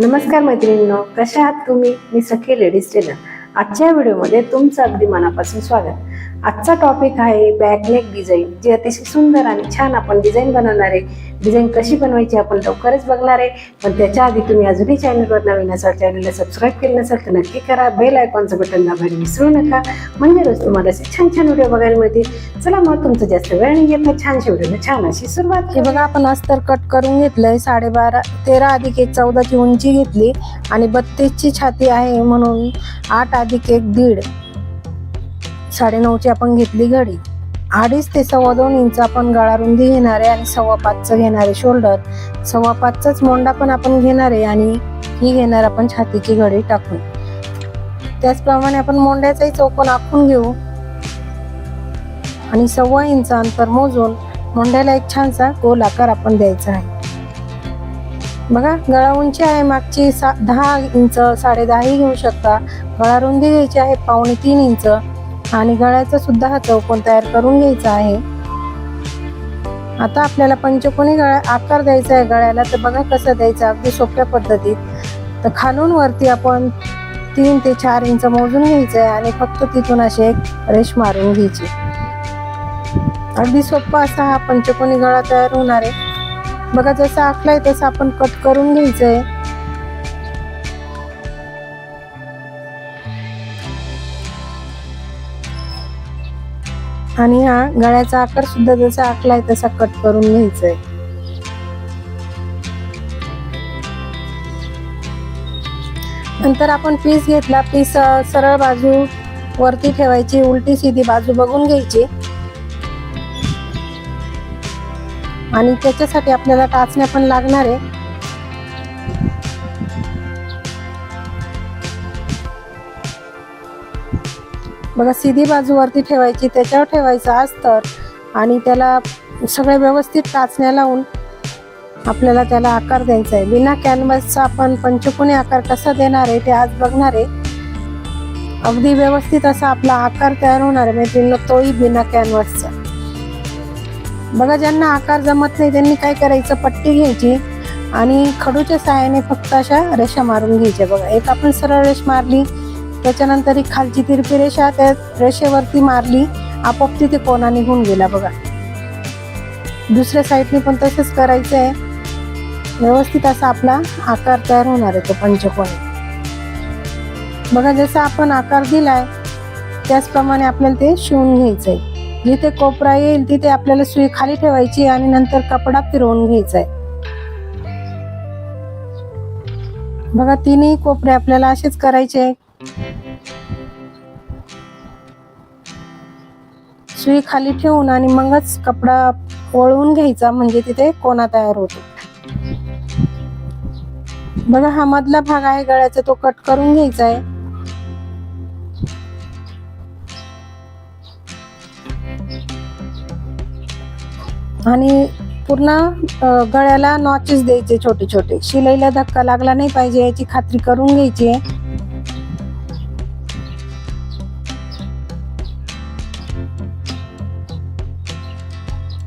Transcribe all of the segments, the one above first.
नमस्कार मैत्रिणींनो कशा आहात तुम्ही? मी सखी लेडीज टेलर आजच्या व्हिडिओमध्ये तुमचं अगदी मनापासून स्वागत. आजचा टॉपिक आहे बॅकनेक डिझाईन जी अतिशय सुंदर आणि छान आपण डिझाईन बनवणार आहे. डिझाईन कशी बनवायची आपण लवकरच बघणार आहे. पण त्याच्या आधी तुम्ही अजूनही चॅनलवर नवीन असाल चॅनलला सबस्क्राईब केलं नसेल तर नक्की करा. बेल आयकॉनचं बटन दाबायला विसरू नका. म्हणजे रोज तुम्हाला असे छान छान व्हिडिओ बघायला मिळतील. चला मग तुमचं जास्त वेळ नाही येत छान व्हिडिओला छान अशी सुरुवात हे बघा आपण अस्तर कट करून घेतलंय. साडेबारा तेरा अधिक एक चौदाची उंची घेतली. आणि बत्तीसची छाती आहे म्हणून आठ अधिक एक दीड. साडेनऊची आपण घेतली घडी. अडीच ते सव्वा दोन इंच आपण गळा रुंदी घेणार आहे आणि सव्वा पाचचं घेणार आहे शोल्डर. सव्वा पाचचाच मोंडा पण आपण घेणार आहे आणि ही घेणार आपण छातीची घडी टाकून. त्याचप्रमाणे आपण मोंड्याचाही चौकोन आखून घेऊ. आणि सव्वा इंच अंतर मोजून मोंड्याला एक छानसा गोल आकार आपण द्यायचा आहे. बघा गळा उंची आहे मागची सा दहा इंच साडे दहाही घेऊ शकता. गळा रुंदी घ्यायची आहे पावणे तीन इंच. आणि गळ्याचा सुद्धा हा चौकोन तयार करून घ्यायचा आहे. आता आपल्याला पंचकोनी गळा आकार द्यायचा आहे. गळ्याला तर बघा कसं द्यायचा अगदी सोप्या पद्धतीत. तर खालून वरती आपण तीन ते चार इंच मोजून घ्यायचं आहे आणि फक्त तिथून अशी एक रेश मारून घ्यायची. अगदी सोपा असा हा पंचकोनी गळा तयार होणार आहे. बघा जसा आखलाय तसं आपण कट करून घ्यायचं आहे आणि हा गळ्याचा आकार सुद्धा जसा आखलाय तसा कट करून घ्यायचंय. नंतर आपण पीस घेतला. पीस सरळ बाजू वरती ठेवायची. उलटी सीधी बाजू बघून घ्यायची. आणि त्याच्यासाठी आपल्याला टाचण्या पण लागणार आहे. बघा सीधी बाजूवरती ठेवायची त्याच्यावर ठेवायचं अस्तर आणि त्याला सगळे व्यवस्थित टाचण्या लावून आपल्याला त्याला आकार द्यायचा आहे. बिना कॅनव्हसचा आपण पंचकोनी आकार कसा देणार आहे ते आज बघणार आहे. अगदी व्यवस्थित असा आपला आकार तयार होणार आहे मैत्रिणीनं तोही बिना कॅनव्हासचा बघा ज्यांना आकार जमत नाही त्यांनी काय करायचं? पट्टी घ्यायची आणि खडूच्या सहाय्याने फक्त अशा रेषा मारून घ्यायच्या. बघा एक आपण सरळ रेष मारली त्याच्यानंतर ही खालची तिरपी रेषा त्या रेषेवरती मारली. आपोआप तिथे कोणा निघून गेला बघा. दुसऱ्या साईडने पण तसंच करायचं आहे व्यवस्थित असा आपला आकार तयार होणार आहे तो पंचकोनी. बघा जसा आपण आकार दिलाय त्याचप्रमाणे आपल्याला ते शिवून घ्यायचंय. जिथे कोपरा येईल तिथे आपल्याला सुई खाली ठेवायची आणि नंतर कपडा फिरवून घ्यायचा आहे बघा तिन्ही कोपरे आपल्याला असेच करायचे पिशवी खाली ठेवून आणि मगच कपडा वळवून घ्यायचा म्हणजे तिथे कोणा तयार होतो. बघा हा मधला भाग आहे गळ्याचा तो कट करून घ्यायचा आहे. आणि पूर्ण गळ्याला नॉचेस द्यायचे छोटे छोटे शिलाईला धक्का लागला नाही पाहिजे याची खात्री करून घ्यायची आहे.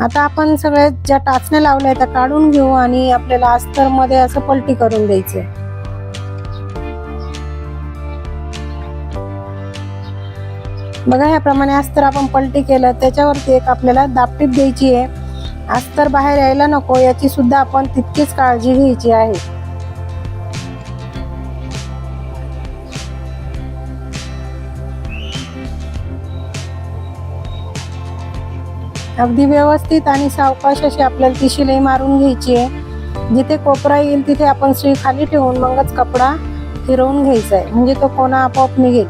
आता आपण सगळ्या ज्या टाचण्या लावल्या त्या काढून घेऊ आणि आपल्याला अस्तरमध्ये असं पलटी करून द्यायचे बघा ह्याप्रमाणे अस्तर आपण पलटी केलं. त्याच्यावरती एक आपल्याला दापटीप द्यायची आहे. अस्तर बाहेर यायला नको याची सुद्धा आपण तितकीच काळजी घ्यायची आहे. अगदी व्यवस्थित आणि सावकाश अशी आपल्याला ती शिलाई मारून घ्यायची आहे. जिथे कोपरा येईल तिथे आपण सुई खाली ठेवून मगच कपडा फिरवून घ्यायचा आहे. म्हणजे तो कोणा आपोआप निघेल.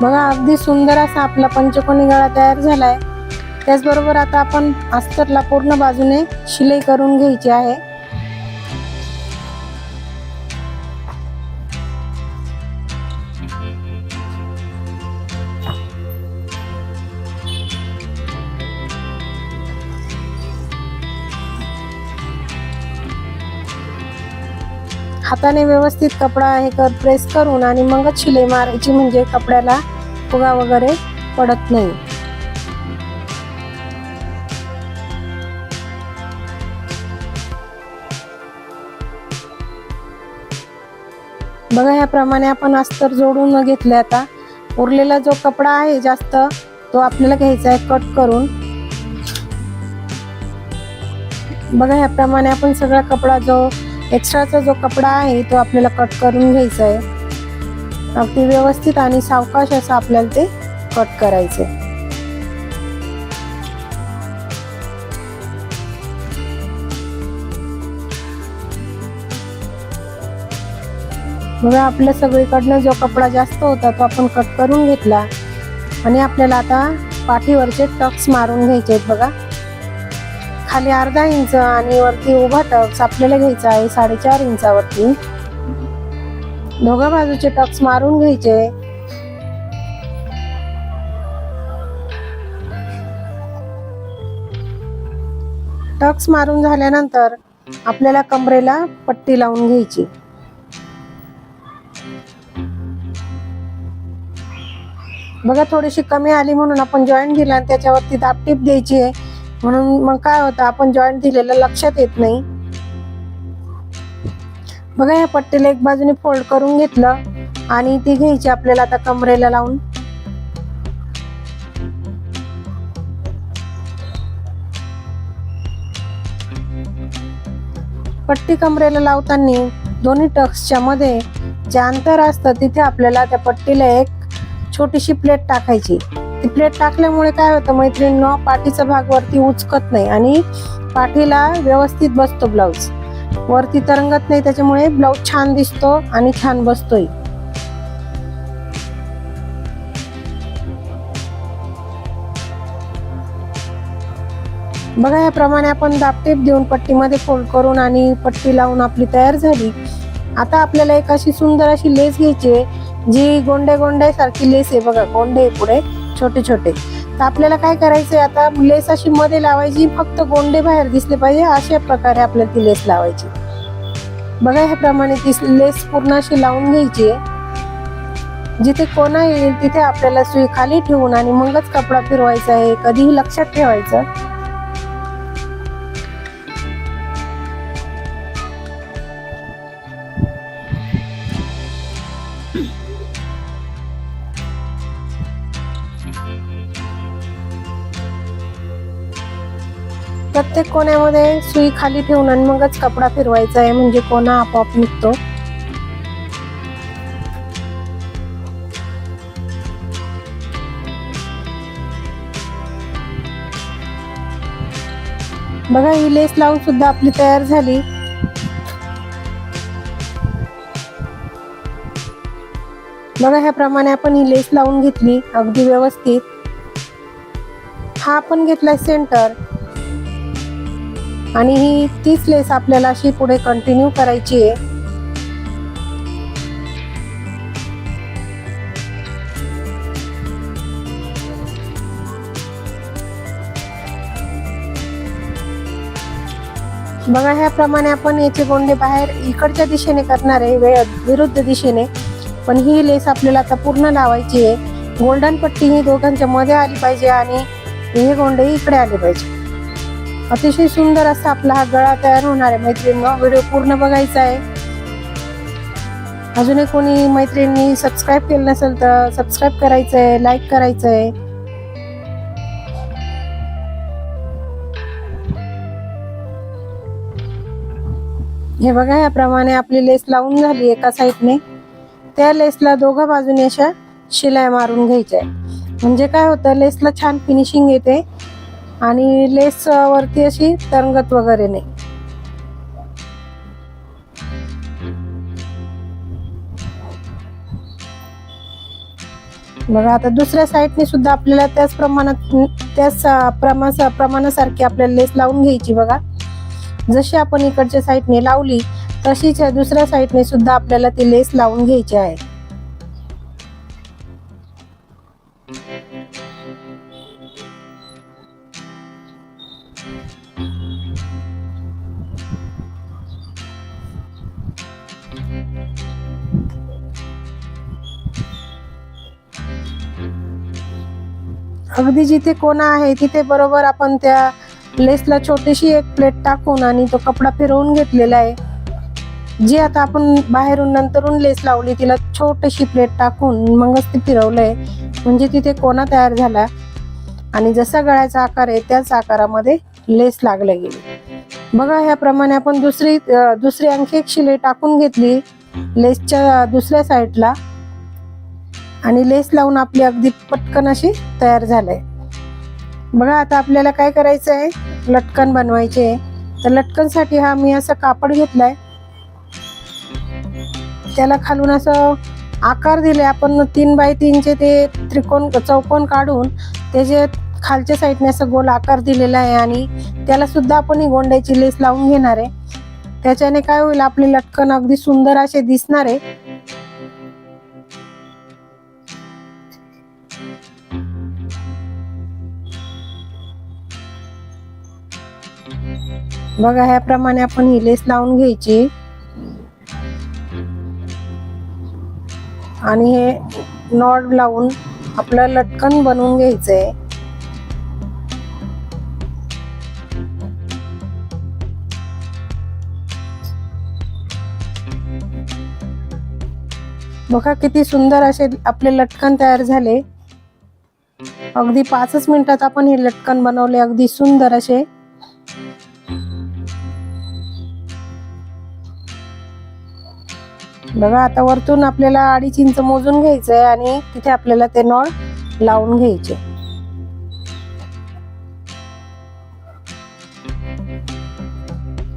बघा अगदी सुंदर असा आपला पंचकोनी गळा तयार झालाय. त्याचबरोबर आता आपण अस्तरला पूर्ण बाजूने शिलाई करून घ्यायची आहे. हाताने व्यवस्थित कपडा हे कर प्रेस करून आणि मगच शिले मारायची म्हणजे कपड्याला फुगा वगैरे पडत नाही. बघा याप्रमाणे आपण अस्तर जोडून घेतले आता. उरलेला जो कपडा आहे जास्त तो आपल्याला घ्यायचा आहे कट करून. बघा याप्रमाणे आपण सगळा कपडा जो एक्स्ट्राचा जो कपडा आहे तो आपल्याला कट करून घ्यायचा आहे. अगदी व्यवस्थित आणि सावकाश असं आपल्याला ते कट करायचे बघा आपल्या सगळीकडनं जो कपडा जास्त होता तो आपण कट करून घेतला. आणि आपल्याला आता पाठीवरचे टक्स मारून घ्यायचे आहेत बघा. खाली अर्धा इंच आणि वरती उभा टक्स आपल्याला घ्यायचा आहे साडेचार इंचावरती. दोघा बाजूचे टक्स मारून घ्यायचे. टक्स मारून झाल्यानंतर आपल्याला कमरेला पट्टी लावून घ्यायची. बघा थोडीशी कमी आली म्हणून आपण जॉईंट दिला आणि त्याच्यावरती दापटीप द्यायची आहे. म्हणून मग काय होतं आपण जॉईंट दिलेलं लक्षात येत नाही. बघा या पट्टीला एक बाजूने फोल्ड करून घेतलं आणि ती घ्यायची आपल्याला आता कमरेला लावून. पट्टी कमरेला लावताना दोन्ही टक्सच्या मध्ये जे अंतर असतं तिथे आपल्याला त्या पट्टीला एक छोटीशी प्लेट टाकायची. ती प्लेट टाकल्यामुळे काय होतं मैत्रिणींना पाठीचा भाग वरती उचकत नाही आणि पाठीला व्यवस्थित बसतो ब्लाऊज वरती तरंगत नाही त्याच्यामुळे ब्लाऊज छान दिसतो आणि छान बसतोय. बघा याप्रमाणे आपण दापटेप देऊन पट्टीमध्ये फोल्ड करून आणि पट्टी लावून आपली तयार झाली. आता आपल्याला एक अशी सुंदर अशी लेस घ्यायची आहे जी गोंडे गोंडे सारखी लेस आहे. बघा गोंडे पुढे. छोटे छोटे. तर आपल्याला काय करायचं आहे आता? लेस अशी मध्ये लावायची फक्त गोंडे बाहेर दिसले पाहिजे अशा प्रकारे आपल्याला ती लेस लावायची. बघा ह्याप्रमाणे ती लेस पूर्ण अशी लावून घ्यायची. आहे जिथे कोणा येईल तिथे आपल्याला सुई खाली ठेवून आणि मगच कपडा फिरवायचा आहे कधीही लक्षात ठेवायचं. प्रत्येक कोण्यामध्ये सुई खाली ठेवून आणि मगच कपडा फिरवायचा आहे म्हणजे कोणा आपोआप निघतो. बघा ही लेस लावून सुद्धा आपली तयार झाली. बघा ह्याप्रमाणे आपण ही लेस लावून घेतली अगदी व्यवस्थित. हा आपण घेतलाय सेंटर. आणि ही तीच लेस आपल्याला अशी पुढे कंटिन्यू करायची आहे. बघा ह्याप्रमाणे आपण याचे गोंडे बाहेर इकडच्या दिशेने करणार आहे वेळ विरुद्ध दिशेने. पण ही लेस आपल्याला आता पूर्ण लावायची आहे. गोल्डन पट्टी ही दोघांच्या मध्ये आली पाहिजे आणि हे गोंडे इकडे आले पाहिजे. अतिशय सुंदर असा आपला हा गळा तयार होणार आहे. मैत्रिणींनो व्हिडिओ पूर्ण बघायचा आहे. अजूनही कोणी मैत्रिणी सबस्क्राईब केलं नसेल तर सबस्क्राईब करायचं आहे लाईक करायचं आहे हे बघा याप्रमाणे आपली लेस लावून झाली एका साईडने त्या लेसला दोघा बाजूने अशा शिलाई मारून घ्यायच्या म्हणजे काय होतं लेसला छान फिनिशिंग येते. आणि लेस वरती अशी तरंगत वगैरे नाही. बघा आता दुसऱ्या साईडने सुद्धा आपल्याला त्याच प्रमाणात त्याच प्रमाण प्रमाणासारखी आपल्याला लेस लावून घ्यायची बघा. जशी आपण इकडच्या साईडने लावली तशीच दुसऱ्या साईडने सुद्धा आपल्याला ती लेस लावून घ्यायची आहे. अगदी जिथे कोणा आहे तिथे बरोबर आपण त्या लेसला छोटीशी एक प्लेट टाकून आणि तो कपडा फिरवून घेतलेला आहे. जी आता आपण बाहेरून नंतरून लेस लावली तिला छोटीशी प्लेट टाकून मगच ती फिरवलंय. म्हणजे तिथे कोणा तयार झाला. आणि जसा गळ्याचा आकार आहे त्याच आकारामध्ये लेस लागले गेली. बघा ह्याप्रमाणे आपण दुसरी दुसरी आणखी एक शिलाई टाकून घेतली. लेसच्या दुसऱ्या साईडला आणि लेस लावून आपली अगदी पटकन अशी तयार झालंय. बघा आता आपल्याला काय करायचं आहे लटकन बनवायचे. आहे. तर लटकनसाठी हा मी असं कापड घेतलाय. त्याला खालून असं आकार दिले आपण तीन बाय तीनचे ते त्रिकोण चौकोन काढून त्याचे खालच्या साईडने असं गोल आकार दिलेला आहे आणि त्याला सुद्धा आपण ही गोंड्याची लेस लावून घेणार आहे. त्याच्याने काय होईल आपले लटकन अगदी सुंदर असे दिसणार आहे. बघा ह्याप्रमाणे आपण ही लेस लावून घ्यायची. आणि हे नॉड लावून आपलं लटकन बनवून घ्यायचंय. बघा किती सुंदर असे आपले लटकन तयार झाले. अगदी पाचच मिनिटात आपण हे लटकन बनवले. अगदी सुंदर असे. बघा आता वरतून आपल्याला अडीच इंच मोजून आहे आणि तिथे आपल्याला ते नळ लावून घ्यायचे.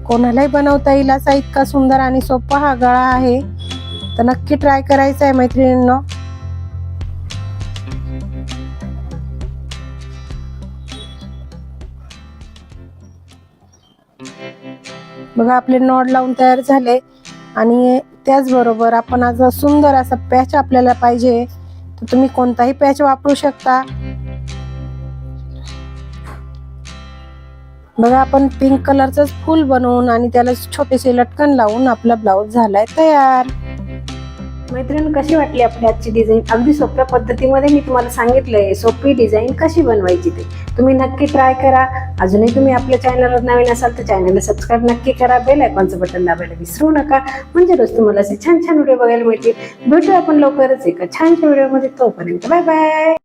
कोणालाही बनवता येईल असा इतका सुंदर आणि सोपा हा गळा आहे. तर नक्की ट्राय करायचा आहे मैत्रिणींना. बघा आपले नॉड लावून तयार झाले. आणि त्याचबरोबर आपण आज सुंदर असा पॅच आपल्याला पाहिजे. तर तुम्ही कोणताही पॅच वापरू शकता. बघा आपण पिंक कलरचंच फूल बनवून आणि त्याला छोटेसे लटकन लावून आपला ब्लाऊज झालाय तयार. मैत्रीण कशी वाटली आपली आजची डिझाईन अगदी सोप्या पद्धतीमध्ये मी तुम्हाला सांगितलंय सोपी डिझाईन कशी बनवायची ते. तुम्ही नक्की ट्राय करा. अजूनही तुम्ही आपल्या चॅनलवर नवीन असाल तर चॅनलला सबस्क्राईब नक्की करा. बेल आयकॉनचं बटन दाबायला विसरू नका. म्हणजे रोज तुम्हाला असे छान छान व्हिडिओ बघायला मिळतील. भेटू आपण लवकरच एका छानशा व्हिडिओमध्ये तोपर्यंत बाय बाय